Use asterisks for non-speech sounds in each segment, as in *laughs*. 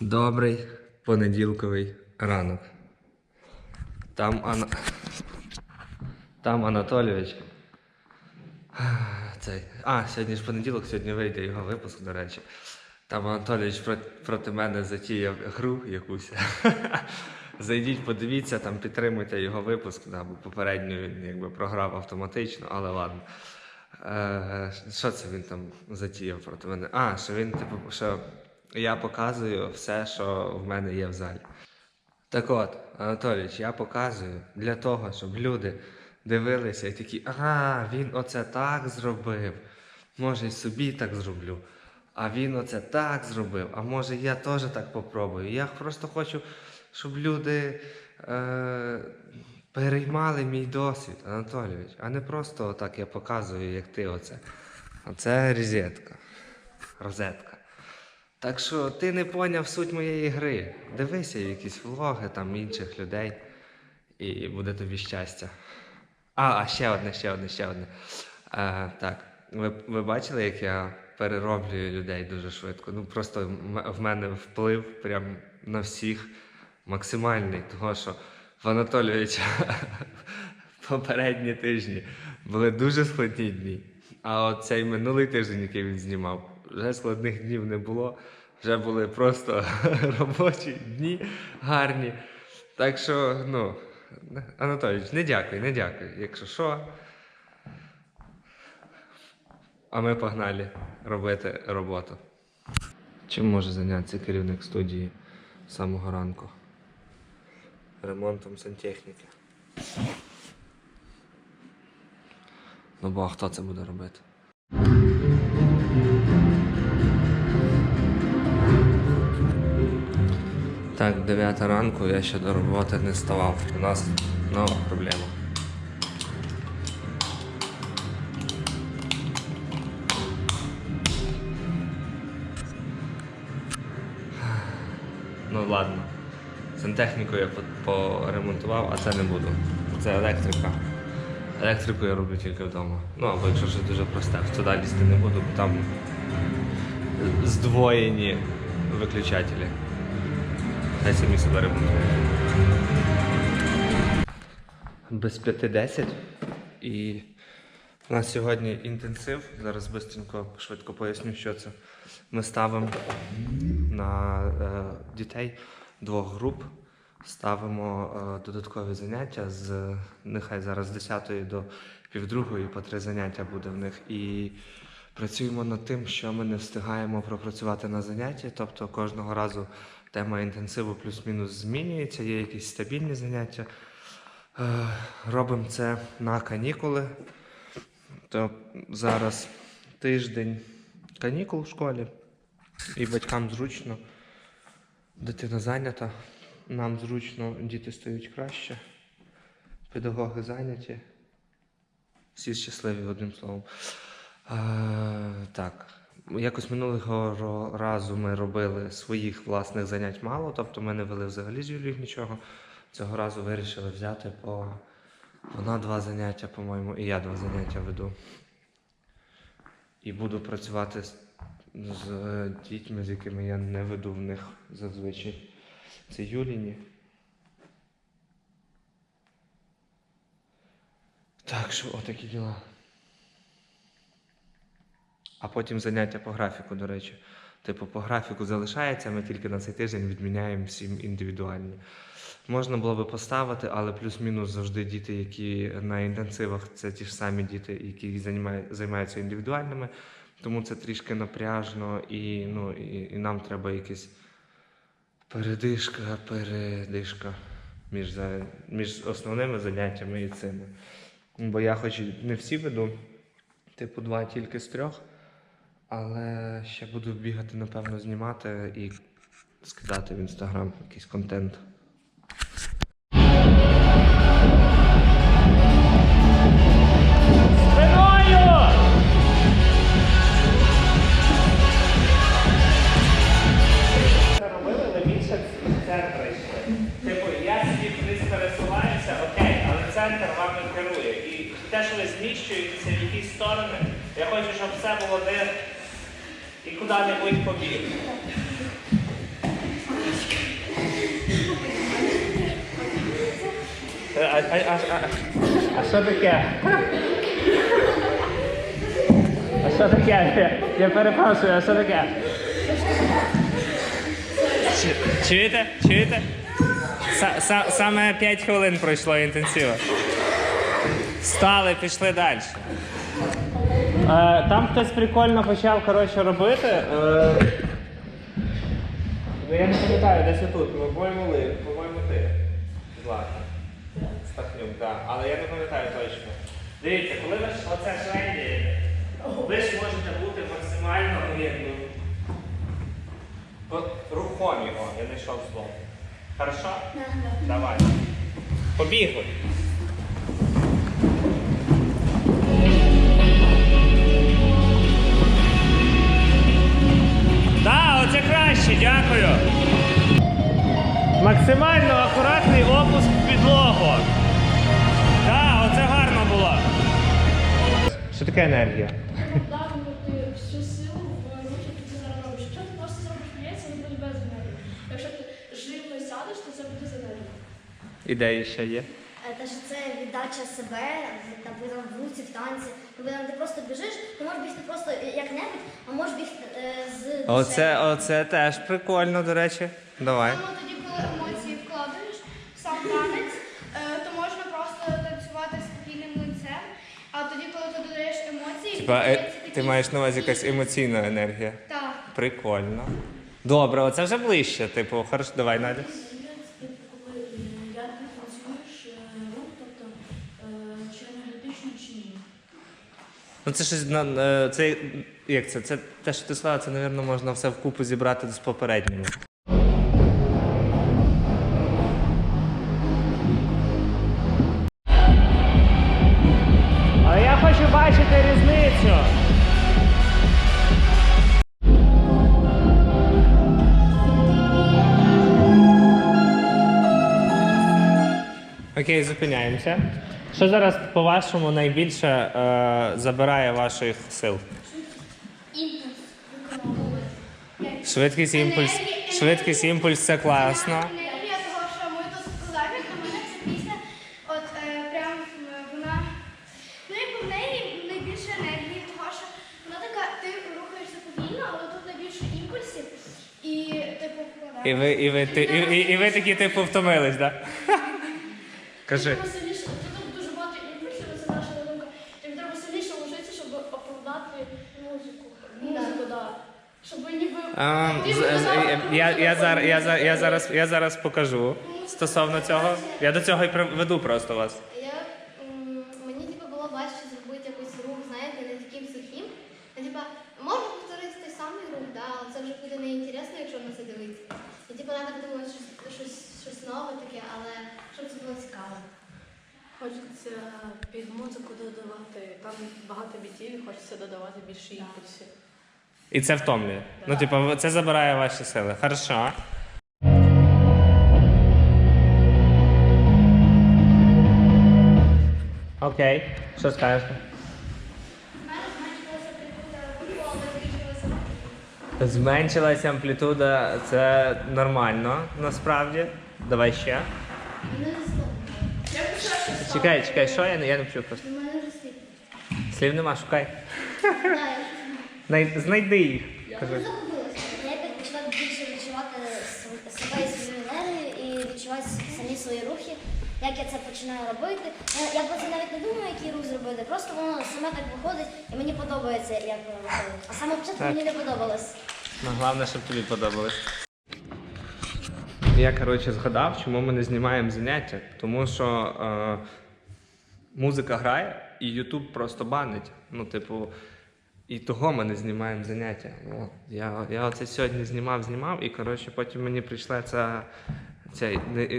Добрий понеділковий ранок. Там Ана... Там Анатолійович. *sighs* Цей. А, сьогодні ж понеділок, сьогодні вийде його випуск, до речі. Там Анатолійович проти, мене затіяв гру якусь. *laughs* Зайдіть, подивіться, там підтримуйте його випуск, да, бо попередньо він якби програв автоматично, але ладно. Е, що це він там затіяв проти мене? А, що він, типу, що я показую все, що в мене є в залі. Так от, Анатолійович, я показую для того, щоб люди дивилися і такі, ага, він оце так зробив. Може, й собі так зроблю. А він оце так зробив. А може я теж так попробую. Я просто хочу, щоб люди е, переймали мій досвід, Анатолійович, а не просто отак я показую, як ти оце. Оце розетка. Розетка. Так що ти не поняв суть моєї гри. Дивися якісь влоги там інших людей, і буде тобі щастя. А, а ще одне, ще одне, ще одне. А, так, ви, ви бачили, як я перероблюю людей дуже швидко? Ну просто в мене вплив прям на всіх максимальний, того що в Анатолійовича *laughs* попередні тижні були дуже складні дні. А от цей минулий тиждень, який він знімав, вже складних днів не було. Вже були просто *laughs* робочі дні гарні. Так що, ну, Анатолійович, не дякуй, не дякуй. Якщо що. А ми погнали робити роботу. Чим може зайнятися керівник студії з самого ранку? Ремонтом сантехніки. Ну бо а хто це буде робити? Так, 9 ранку я ще до роботи не ставав. У нас нова проблема. Ну ладно. Сантехніку я поремонтував, а це не буду. Це електрика. Електрику я роблю тільки вдома. Ну або якщо щось дуже просте, туди лізти не буду, бо там здвоєні виключателі. Хай самі себе ремонтують. Без 5-10. І у нас сьогодні інтенсив. Зараз швидко, швидко поясню, що це. Ми ставимо на е, дітей двох груп. Ставимо е, додаткові заняття з нехай зараз з 10 до півдругої по три заняття буде в них. І працюємо над тим, що ми не встигаємо пропрацювати на занятті. Тобто кожного разу тема інтенсиву плюс-мінус змінюється, є якісь стабільні заняття. Е, Робимо це на канікули. То зараз тиждень канікул в школі, і батькам зручно. Дитина зайнята, нам зручно, діти стають краще, педагоги зайняті. Всі щасливі одним словом. Е, так. Якось минулого разу ми робили своїх власних занять мало, тобто ми не вели взагалі з Юлією нічого. Цього разу вирішили взяти по вона два заняття, по-моєму, і я два заняття веду. І буду працювати з, з е, дітьми, з якими я не веду в них зазвичай. Це Юліні. Так що отакі діла. А потім заняття по графіку, до речі. Типу, по графіку залишається, ми тільки на цей тиждень відміняємо всім індивідуальні. Можна було би поставити, але плюс-мінус завжди діти, які на інтенсивах, це ті ж самі діти, які займаються індивідуальними. Тому це трішки напряжно і, ну, і, і нам треба якась передишка, передишка між, між основними заняттями і цими. Бо я хоч не всі веду, типу два тільки з трьох, але ще буду бігати, напевно, знімати і скидати в інстаграм якийсь контент. куди-небудь побіг. А, а, а, а, а що таке? А що таке? Я перепрошую, а що таке? Чуєте? Чуєте? Саме 5 хвилин пройшло інтенсивно. Встали, пішли далі. Е, там хтось прикольно почав коротше, робити. Е, ну, я не пам'ятаю, десь отут. По-моєму, ли- по-моєму ти. Злата. Стахнюк, так. Але я не пам'ятаю точно. Дивіться, коли ви оце шведієте, ви ж можете бути максимально ну, якби, рухомі, о, я знайшов слово. Хорошо? Давай. Побігли. Оце краще, дякую. Максимально акуратний опуск в підлогу. Так, оце гарно було. Що таке енергія? вдавнути всю силу в руки, які ти зараз робиш. Якщо ти просто зробиш м'ясо, це буде без енергії. Якщо ти живно сядеш, то це буде з енергією. Ідеї ще є. Е, Те, що це віддача себе, наприклад, в руці, в танці. Наприклад, ти просто біжиш, ти можеш бігти просто як-небудь, а можеш бігти е, з Оце, душею. оце теж прикольно, до речі. Давай. Саме тоді, коли емоції вкладаєш в сам танець, е, то можна просто танцювати спокійним лицем. А тоді, коли ти додаєш емоції, Типа, е, додається ти такий- маєш на увазі якась емоційна енергія. Так. Прикольно. Добре, оце вже ближче. Типу, хорошо, давай, Надя. Ну це щось на е, це як це? Це те, що ти сказала, це, мабуть, можна все вкупу зібрати з попередніми. Але я хочу бачити різницю. Окей, зупиняємося. Що зараз, по-вашому, найбільше е, забирає ваших сил? Імпульс. Швидкість імпульс. Швидкість імпульс це класно. Енергія того, що ми тут сказали, для мене ця пісня, от е, прям е, вона, ну якби в неї найбільше енергії, того, що вона така, ти рухаєшся повільно, але тут найбільше імпульсів, і типу І ви, і ви, ти- і, і, і ви такі типу втомились, так? Да? Кажи. Треба сильніше, тут дуже багато імпульсів, це наша думка. Тобі треба сильніше ложитися, щоб оправдати музику. Музику, так. Щоб ніби... А, з- з- я, зараз, я, за- я, зараз, я зараз покажу стосовно цього. Я до цього і приведу просто вас. Я, м, мені типу, було важче зробити якийсь рух, знаєте, не таким сухим. Типа, можна повторити той самий рух, да, але це вже буде неінтересно, якщо на це дивитися. І типу, треба придумати щось, щось, щось нове таке, але щоб це було цікаво. Хочеться під музику додавати, там багато бітів, хочеться додавати більше імпульсів. І це втомлює. Ну, типу, це забирає ваші сили. Хорошо. Окей. Що скажете? Зменшилася амплітуда, це нормально насправді. Давай ще. Чекай, чекай, що я не, я не почув просто. У мене вже слів. Слів нема, шукай. Най- Знайди їх. Я загубилася. Я якось почала більше відчувати св- себе і свою енергію і відчувати самі свої рухи, як я це починаю робити. Я, я про це навіть не думаю, який рух зробити. Просто воно саме так виходить і мені подобається, як воно виходить. А саме початку Так. мені не подобалось. Ну, головне, щоб тобі подобалось. Я, коротше, згадав, чому ми не знімаємо заняття. Тому що е, музика грає, і Ютуб просто банить. Ну, типу, і того ми не знімаємо заняття. О, я, я оце сьогодні знімав, знімав, і коротше, потім мені прийшло це, це,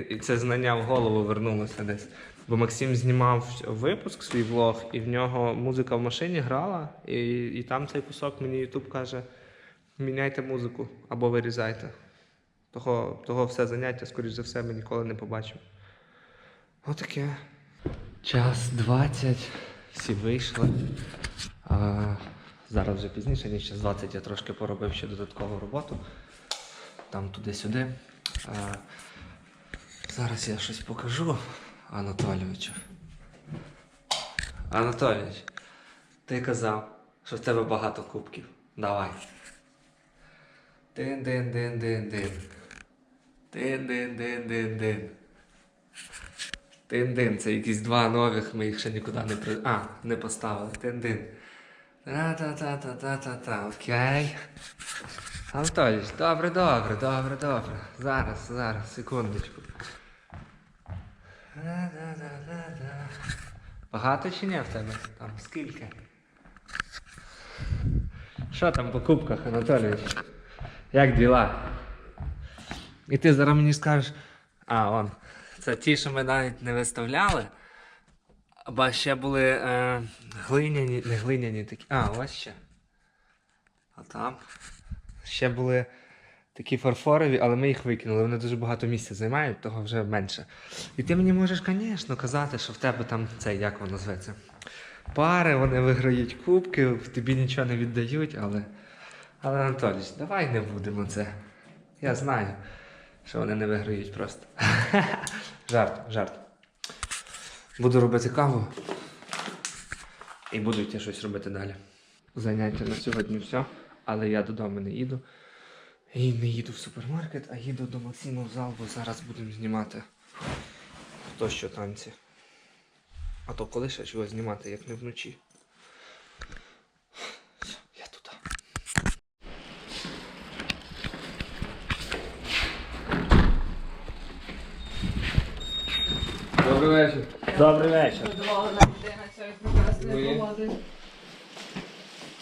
і це знання в голову вернулося десь. Бо Максим знімав випуск, свій влог, і в нього музика в машині грала, і, і там цей кусок мені Ютуб каже. Міняйте музику або вирізайте. Того, того все заняття, скоріш за все, ми ніколи не побачимо. Отаке. Час 20, всі вийшли. Зараз вже пізніше, ніж час 20 я трошки поробив ще додаткову роботу. Там туди-сюди. Зараз я щось покажу. Анатолійовичу. Анатолійович, ти казав, що в тебе багато кубків. Давай. Дин-дин-дин-дин-дин. Дин-дин-дин-дин-дин. Дин-дин. Це якісь два нових, ми їх ще нікуди не при... А, не поставили. Дин-дин. Та-та-та-та-та-та-та. Окей. Анатолійович, добре, добре, добре, добре. Зараз, зараз, секундочку. Да-да-да-да-да. Багато чи ні в тебе? Там скільки? Що там по кубках, Анатолійович? Як діла? І ти зараз мені скажеш. А, он. Це ті, що ми навіть не виставляли. Або ще були е, глиняні, не глиняні такі. А, ось ще. А там. Ще були такі фарфорові, але ми їх викинули. Вони дуже багато місця займають, того вже менше. І ти мені можеш, звісно, казати, що в тебе там це, як воно зветься. Пари, вони виграють кубки, тобі нічого не віддають, але. Але Анатолійович, давай не будемо це. Я знаю, що вони не виграють просто. *laughs* жарт, жарт. Буду робити каву. І буду йти щось робити далі. Заняття на сьогодні все, але я додому не їду. І не їду в супермаркет, а їду до Максима в зал, бо зараз будемо знімати хто що танці. А то коли ще чого знімати, як не вночі. Все, я туди. Добрий вечір. Добрий вечір. Ви?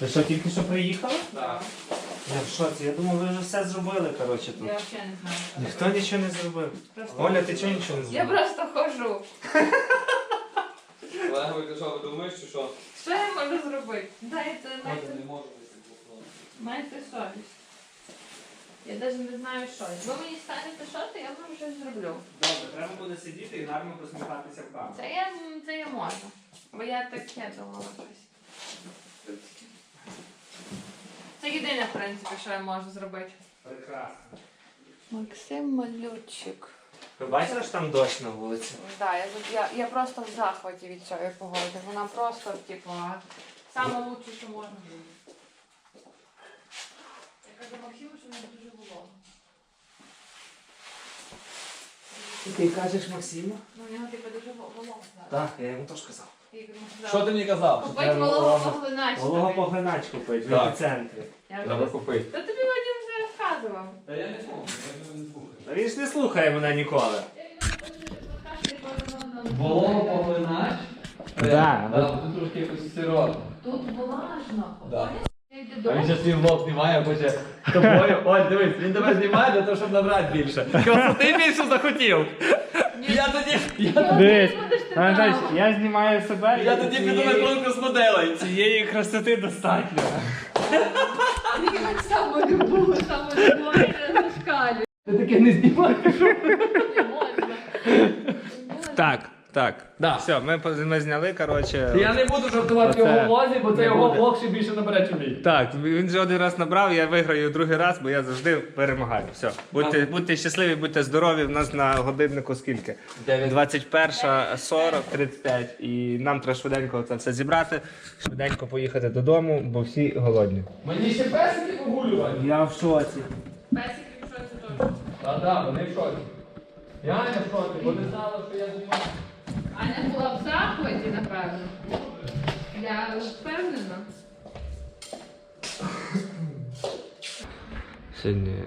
що, тільки що приїхали? Так. Я в шоці. Я думав, ви вже все зробили, коротше, тут. Я взагалі не знаю. Ніхто нічого не зробив. Просто- Оля, ти чого нічого не Я зробила? просто хожу. Що, ви думаєш, чи що? Що я можу зробити? Дайте, дайте, не можу вийти. майте совість. Я навіть не знаю що. Ви мені станете що, то я вам щось зроблю. Добре, треба буде сидіти і гарно посміхатися в камеру. Це я, це я можу. Бо я таке думала щось. Це єдине, в принципі, що я можу зробити. Прекрасно. Максим Малючик. Ви бачили, що там дощ на вулиці? Да, я, я, я просто в захваті від цієї погоди. Вона просто, типу, саме лучше, що можна було. Я Максиму, що не дуже волого. Ти кажеш Максиму? Ну, у нього типу дуже во- волого зараз. Так, я йому теж казав. Що ти мені казав? Купить Треба вологу волого- поглинач. Вологопоглинач купить в Так. епіцентрі. Я Треба купити. Та тобі Вадим вже розказував. Та я не можу, я не слухаю. Та Він ж не слухає мене ніколи. Волого поглинач? Да. Да, бо тут трошки якось сирота. Тут влажно. Да. А він зараз свій влог знімає, хоче тобою. Оль, дивись, він тебе знімає для того, щоб набрати більше. Красоти більше захотів. Я тоді, я, Дивись, Анатолій, я знімаю себе. я і тоді піду на цієї- конкурс моделей. Цієї красоти достатньо. Він так само любов, само любов, зашкалю. Ти таке не знімаєш. Не можна. Так, так. Да. Все, ми, по- ми зняли, коротше. Я не буду жартувати в Оце його влозі, бо не це його буде. влог ще більше набере, чим мій. Так, він же один раз набрав, я виграю другий раз, бо я завжди перемагаю. Все. Будьте, будьте щасливі, будьте здорові. В нас на годиннику скільки? 21, 40, 35. І нам треба швиденько це все зібрати, швиденько поїхати додому, бо всі голодні. Мені ще песики погулювати. Я в шоці. Песик, якщо це точно. Та да, вони в шоці. Я не в шоці, бо не знала, що я знімаю. Аня була в захваті, напевно. Я впевнена. Сьогодні,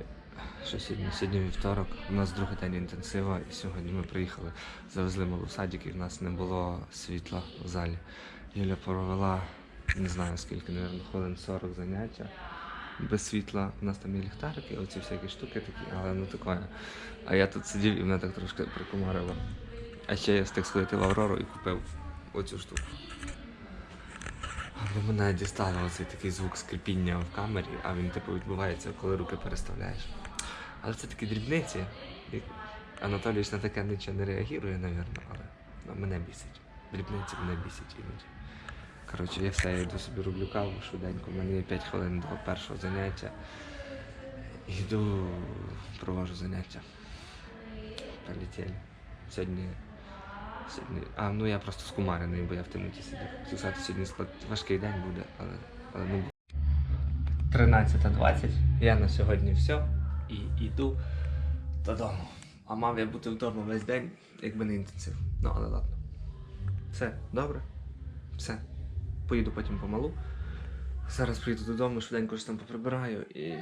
що сьогодні? Сьогодні вівторок, у нас другий день інтенсива, і сьогодні ми приїхали, завезли малу в садик, і в нас не було світла в залі. Юля провела, не знаю скільки, мабуть, хвилин 40 заняття. Без світла. У нас там є ліхтарики, оці всякі штуки такі, але ну таке. А я тут сидів і мене так трошки прикумарило. А ще я встиг сходити в Аврору і купив оцю штуку. Бо мене дістало оцей такий звук скрипіння в камері, а він типу відбувається, коли руки переставляєш. Але це такі дрібниці. І Анатолійович на таке нічого не реагує, напевно, але ну, мене бісить. Дрібниці мене бісять іноді. Коротше, я все, я йду собі роблю каву швиденько, у мене є 5 хвилин до першого заняття. Йду, провожу заняття. Прилетіли. Сьогодні Сьогодні. А, ну я просто скумарений, бо я в темноті сидів. Сказати, сьогодні склад важкий день буде, але, але буде. 13.20. Я на сьогодні все. І йду додому. А мав я бути вдома весь день, якби не інтенсив. Ну, але ладно. Все, добре? Все. Поїду потім помалу. Зараз приїду додому, швиденько щось там поприбираю, і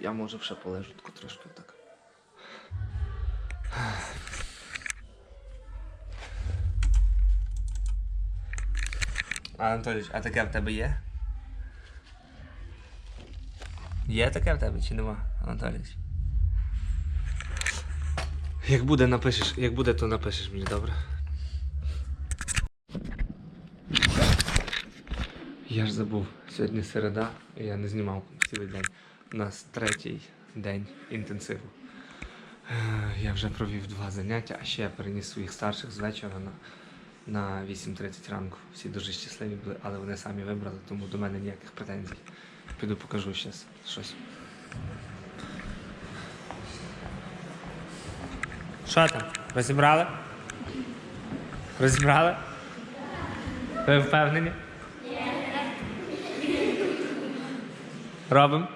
я може ще полежу трошки так. А, Анатолійович, а таке в тебе є? Є таке в тебе чи нема, Анатолійович? Як буде, напишеш, як буде, то напишеш мені, добре? Я ж забув, сьогодні середа, я не знімав цілий день. У нас третій день інтенсиву. Я вже провів два заняття, а ще я переніс своїх старших з вечора на, на 8.30 ранку. Всі дуже щасливі були, але вони самі вибрали, тому до мене ніяких претензій. Піду покажу зараз щось. Що там? Розібрали? Розібрали? Ви впевнені? Робимо?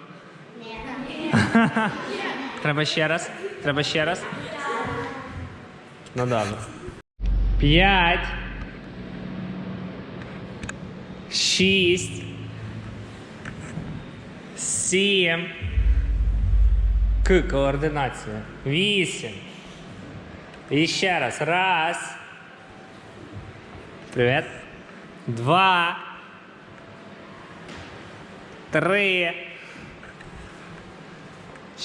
*laughs* Треба ще раз? Треба ще раз? Ну добре. П'ять. Шість. Сім. К. Координація. Вісім. І ще раз. Раз. Привіт. Два. Три.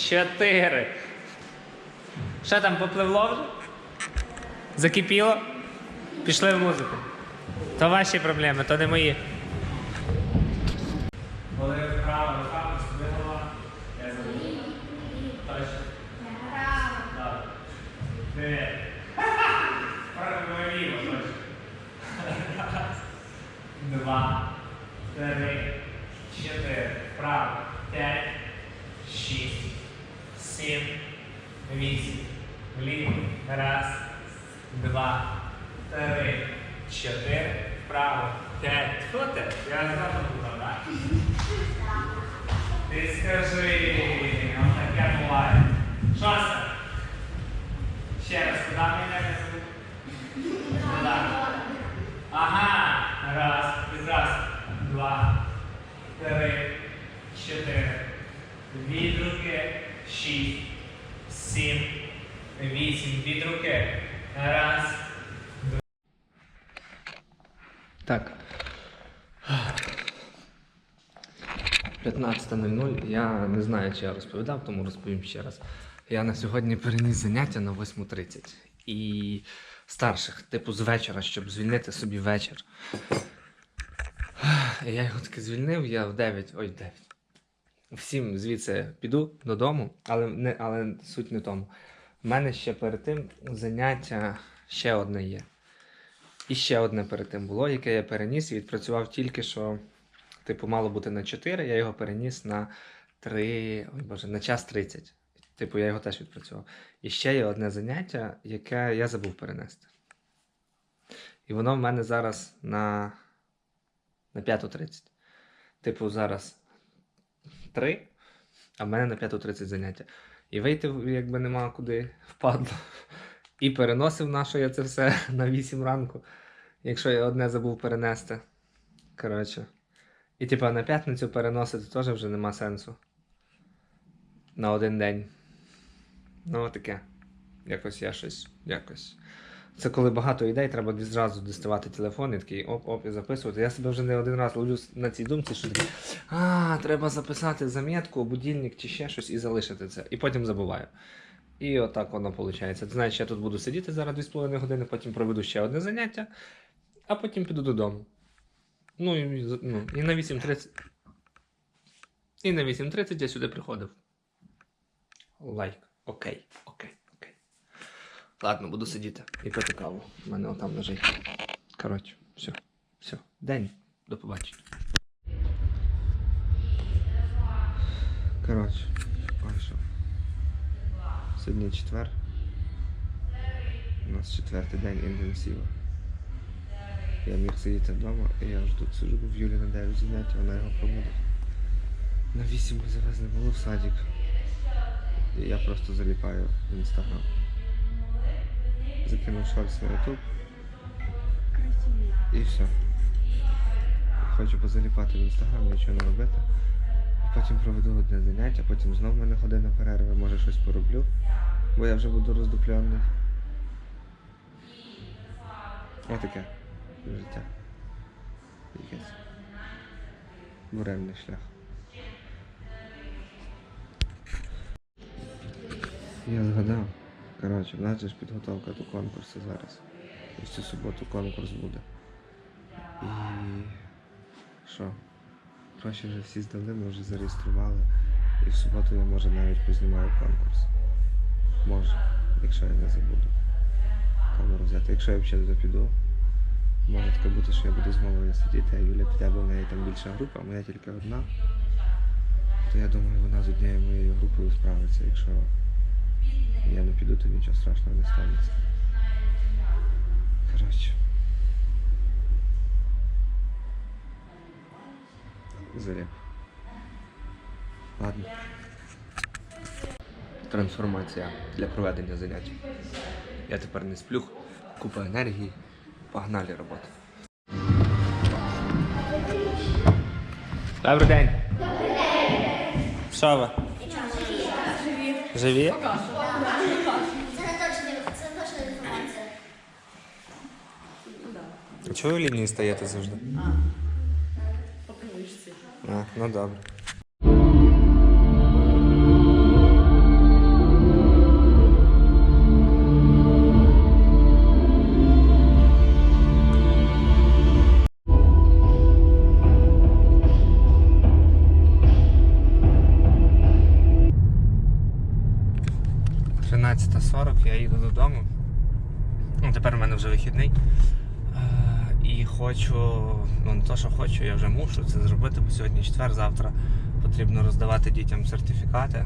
Чотири. Що там попливло вже? Закипіло? Пішли в музику. То ваші проблеми, то не мої. Коли вправо руками, сюди голова. Я забув. Точно. Добре. Привіт. Право ліво, точно. Раз, два, три, чотири. Вправо. П'ять, шість, сім, вісім. Вліво. Раз, два, три, чотири. Вправо. П'ять. Хто ти? Я знову буду, так? Ти скажи, ну таке буває. Шоста. Ще раз, куди мене не звук? Куди? Ага. Раз, раз, два, три, чотири. Від руки. Шість, сім, вісім. Від руки. Раз. Два. Так. 15.00. Я не знаю, чи я розповідав, тому розповім ще раз. Я на сьогодні переніс заняття на 8.30. І старших, типу, з вечора, щоб звільнити собі вечір. Я його таки звільнив, я в 9, ой, в 9. Всім звідси піду додому, але, не, але суть не тому. У мене ще перед тим заняття ще одне є. І ще одне перед тим було, яке я переніс і відпрацював тільки що. Типу, мало бути на 4, я його переніс на 3, ой боже, на час 30. Типу, я його теж відпрацював. І ще є одне заняття, яке я забув перенести. І воно в мене зараз на, на 5.30. Типу, зараз 3, а в мене на 5.30 заняття. І вийти якби нема куди впадло. І переносив на що я це все *laughs* на 8 ранку, якщо я одне забув перенести. Коротше. І типа на п'ятницю переносити теж вже нема сенсу. На один день. Ну, таке. Якось я щось. Якось. Це коли багато ідей, треба відразу діставати телефон і такий оп-оп і записувати. Я себе вже не один раз ловлю на цій думці, що такий, а, треба записати замітку, будильник чи ще щось і залишити це. І потім забуваю. І отак воно виходить. Ти знаєш, я тут буду сидіти зараз 2,5 години, потім проведу ще одне заняття, а потім піду додому. Ну і, ну, і на 8.30. І на 8.30 я сюди приходив. Лайк. Окей, окей, окей. Ладно, буду сидіти і пити каву. У мене отам лежить. Коротше, все. Все. День. До побачення. Коротше, що. Сьогодні четвер. У нас четвертий день інтенсиву. Я міг сидіти вдома, і я вже тут сиджу в Юлі на 9 заняття, вона його пробудить. На 8 ми завезли малу в садик. І я просто заліпаю в інстаграм. Закинув шорт на ютуб. І все. Хочу позаліпати в інстаграм, нічого не робити. Потім проведу одне заняття, потім знов в мене година перерви, може щось пороблю, бо я вже буду роздуплений. Отаке життя. Якесь. Буремний шлях. Я згадав. Коротше, в нас ж підготовка до конкурсу зараз. Ось цю суботу конкурс буде. І що? Гроші вже всі здали, ми вже зареєстрували. І в суботу я може навіть познімаю конкурс. Може, якщо я не забуду. Камеру взяти. Якщо я взагалі не піду, може таке бути, що я буду з мовою сидіти, а Юля піде, бо в неї там більша група, а моя тільки одна. То я думаю, вона з однією моєю групою справиться, якщо я не піду, то нічого страшного не станеться. Коротше. Заряд. Ладно. Трансформація для проведення занять. Я тепер не сплю, купа енергії. Погнали роботи. Добрий день. Добрий день. Що ви? Живі? Це не точна, інформація. Чого ви лінії стаєте завжди? По книжці. А, ну добре. Додому. Ну, тепер в мене вже вихідний. Е, І хочу, ну не то, що хочу, я вже мушу це зробити, бо сьогодні четвер, завтра потрібно роздавати дітям сертифікати.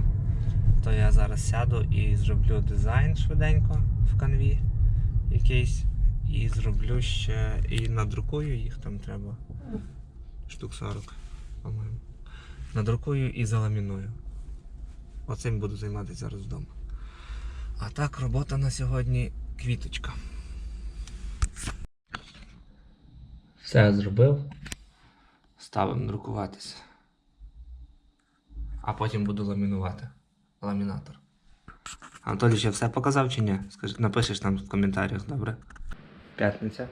То я зараз сяду і зроблю дизайн швиденько в канві якийсь. І зроблю ще і надрукую їх, там треба штук 40, по-моєму. Надрукую і заламіную. Оцим буду займатися зараз вдома. А так, робота на сьогодні квіточка. Все зробив. Ставимо друкуватися. А потім буду ламінувати. Ламінатор. Анатолій, ще все показав чи ні? Скажи, напишеш нам в коментарях, добре? П'ятниця.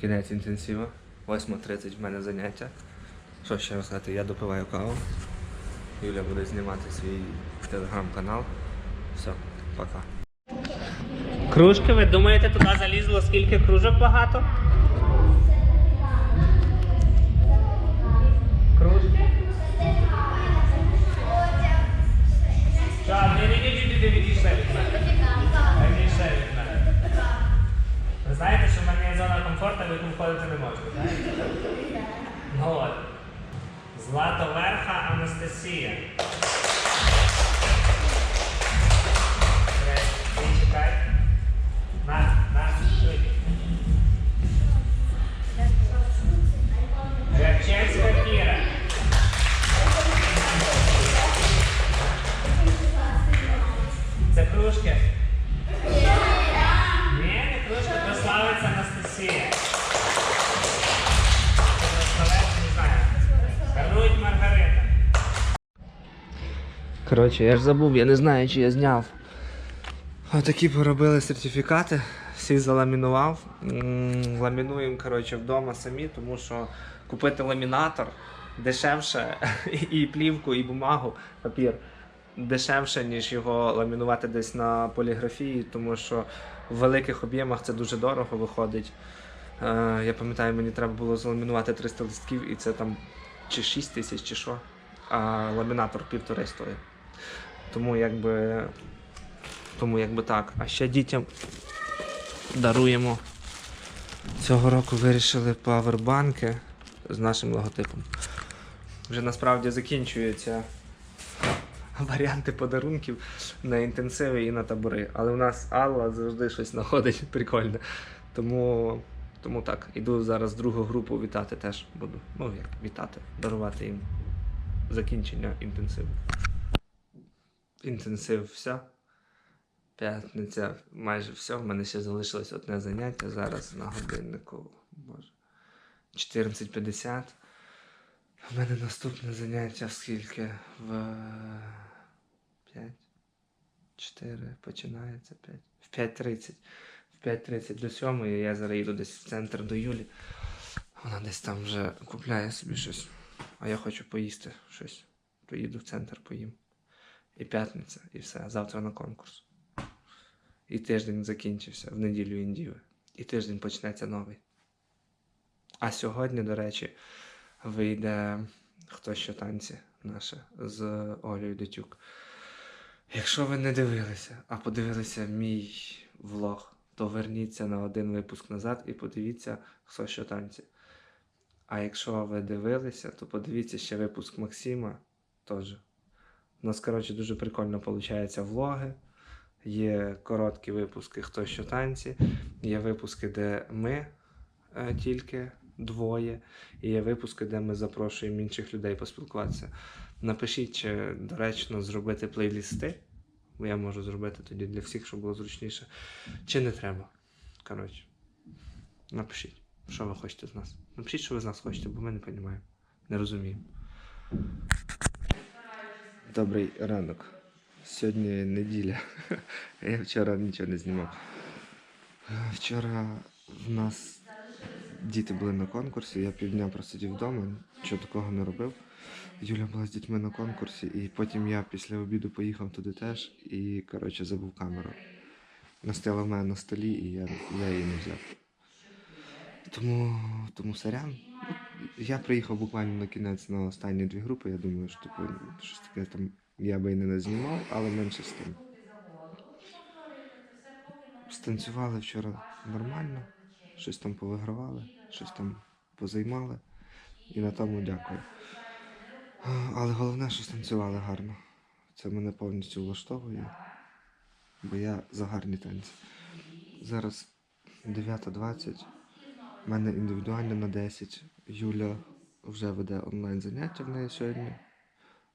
Кінець інтенсиву. 8.30 в мене заняття. Що ще розказати? Я допиваю каву. Юля буде знімати свій телеграм-канал. Все, пока. Кружки, ви думаєте, туди залізло скільки кружок багато? Кружки? Так, ні, ні, ні, відійшли. Відійшли. Ви знаєте, що в мене є зона комфорту, в яку не можна? Ну от. Златоверха Анастасія. Коротше, я ж забув, я не знаю, чи я зняв. Отакі поробили сертифікати, всі заламінував. Ламінуємо коротше, вдома самі, тому що купити ламінатор дешевше, *laughs* і плівку, і бумагу, папір дешевше, ніж його ламінувати десь на поліграфії, тому що в великих об'ємах це дуже дорого виходить. Е, я пам'ятаю, мені треба було заламінувати 300 листків, і це там чи 6 тисяч, чи що. А ламінатор півтори стоїть. Тому якби. Тому якби так. А ще дітям даруємо. Цього року вирішили павербанки з нашим логотипом. Вже насправді закінчуються варіанти подарунків на інтенсиви і на табори. Але у нас Алла завжди щось знаходить прикольне. Тому Тому так, іду зараз другу групу вітати теж буду. Ну як вітати, дарувати їм закінчення інтенсиву. Інтенсив все. П'ятниця майже все. В мене ще залишилось одне заняття зараз на годиннику. Боже. 14.50. У мене наступне заняття скільки? В 5. 4 починається 5. В 5.30. В 5.30 до 7 я зараз їду десь в центр до Юлі. Вона десь там вже купляє собі щось. А я хочу поїсти щось. Поїду в центр, поїм. І п'ятниця, і все. Завтра на конкурс. І тиждень закінчився в неділю індіви. І тиждень почнеться новий. А сьогодні, до речі, вийде хто що танці наше з Олею Дитюк. Якщо ви не дивилися, а подивилися мій влог, то верніться на один випуск назад і подивіться, хто що танці. А якщо ви дивилися, то подивіться ще випуск Максима теж. У нас, коротше, дуже прикольно виходить влоги. Є короткі випуски Хто що танці, є випуски, де ми е, тільки двоє, і є випуски, де ми запрошуємо інших людей поспілкуватися. Напишіть, чи доречно зробити плейлісти, бо я можу зробити тоді для всіх, щоб було зручніше. Чи не треба. Коротше, напишіть, що ви хочете з нас. Напишіть, що ви з нас хочете, бо ми не розуміємо. Не розуміємо. Добрий ранок. Сьогодні неділя. *laughs* Я вчора нічого не знімав. Вчора в нас діти були на конкурсі, я півдня просидів вдома, нічого такого не робив. Юля була з дітьми на конкурсі, і потім я після обіду поїхав туди теж і, коротше, забув камеру. Вона стояла в мене на столі, і я, я її не взяв. Тому, тому сорян. Я приїхав буквально на кінець на останні дві групи. Я думаю, що типу, щось таке там я би і не знімав, але менше з тим. Станцювали вчора нормально, щось там повигравали, щось там позаймали. І на тому дякую. Але головне, що станцювали гарно. Це мене повністю влаштовує, бо я за гарні танці. Зараз 9.20. У мене індивідуально на 10. Юля вже веде онлайн заняття в неї сьогодні,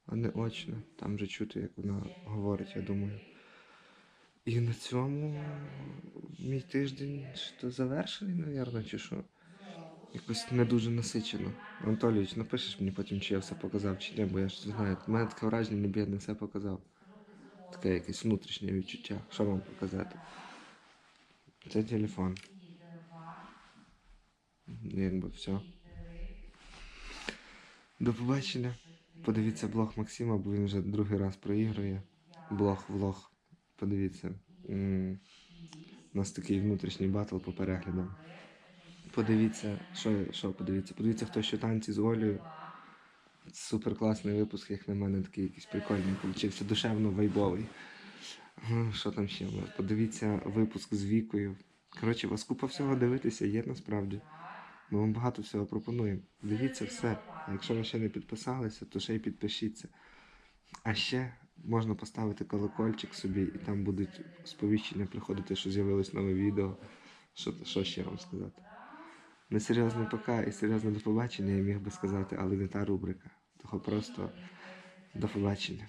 а не очне. Там вже чути, як вона говорить, я думаю. І на цьому мій тиждень що завершений, напевно, чи що. Якось не дуже насичено. Анатолійович, напишеш мені потім, чи я все показав, чи ні, бо я ж знаю. У мене таке враження, ніби я не все показав. Таке якесь внутрішнє відчуття. Що вам показати? Це телефон. Якби все. До побачення. Подивіться блог Максима, бо він вже другий раз проігрує. Блог, влог. Подивіться. У нас такий внутрішній батл по переглядам. Подивіться, що, що подивіться? Подивіться, хто що танці з Олею. Супер класний випуск, як на мене, такий якийсь прикольний получився, душевно вайбовий. Що там ще? Подивіться випуск з Вікою. Коротше, вас купа всього дивитися є насправді. Ми вам багато всього пропонуємо. Дивіться все. А якщо ви ще не підписалися, то ще й підпишіться. А ще можна поставити колокольчик собі, і там будуть сповіщення приходити, що з'явилось нове відео. Що, що ще вам сказати? Несерйозне пока і серйозне до побачення, я міг би сказати, але не та рубрика. Того просто до побачення.